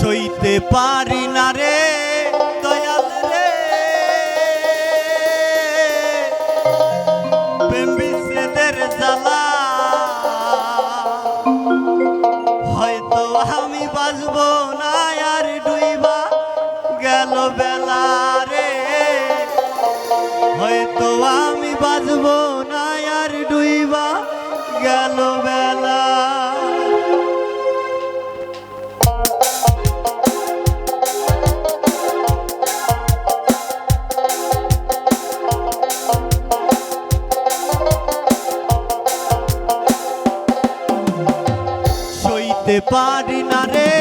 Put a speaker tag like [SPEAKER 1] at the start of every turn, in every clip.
[SPEAKER 1] সইতে পারি না রে। পারি না রে।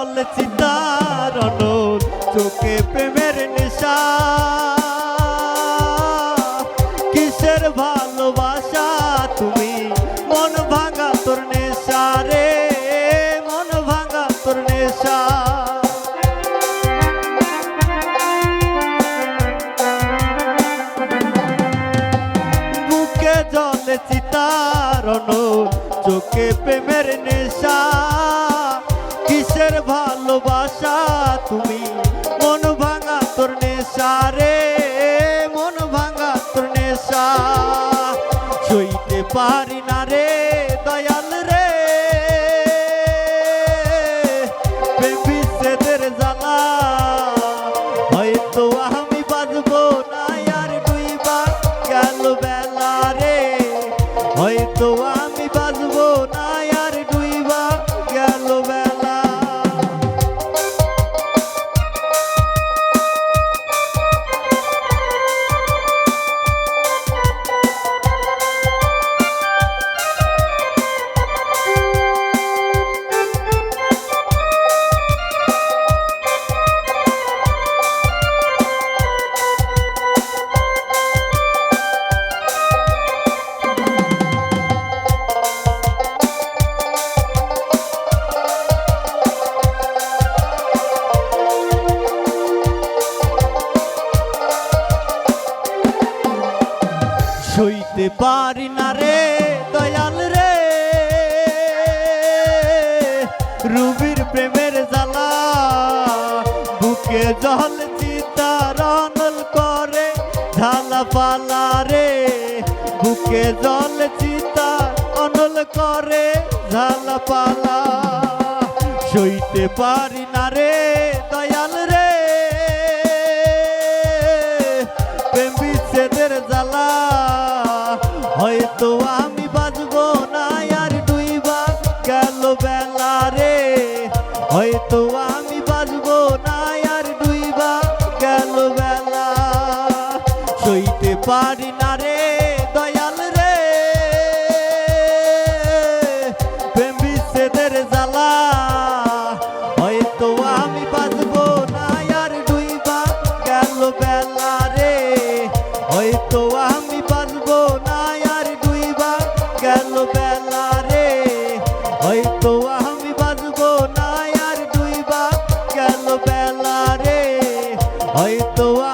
[SPEAKER 1] জল চিতার চোখে প্রেমের নেশা। কিসের ভালোবাসা তুমি? মন ভাঙা তোর নেশা রে, মন ভাঙা তোর নেশা। বুকে জলে চিতার চোখে প্রেমের নেশা। তুমি। মন ভাঙা তোর নেশা রে, মন ভাঙা তোর নেশা। সইতে পারি না রে, দয়াল রে। বিচ্ছেদের জ্বালা আমি বাজবো না গেল বেলা রে, হয়তো সইতে পারি না রে, দয়াল রে। রুবির প্রেমের জ্বালা, বুকে জল চিতার অনল করে, ঝালা পালা রে। বুকে জল চিতা অনল করে, ঝালা পালা। সইতে পারি না রে, দয়াল হয়তো আমি বাঁচব না আর ডুইবা গেল বেলা? সইতে পারি না রে 愛とは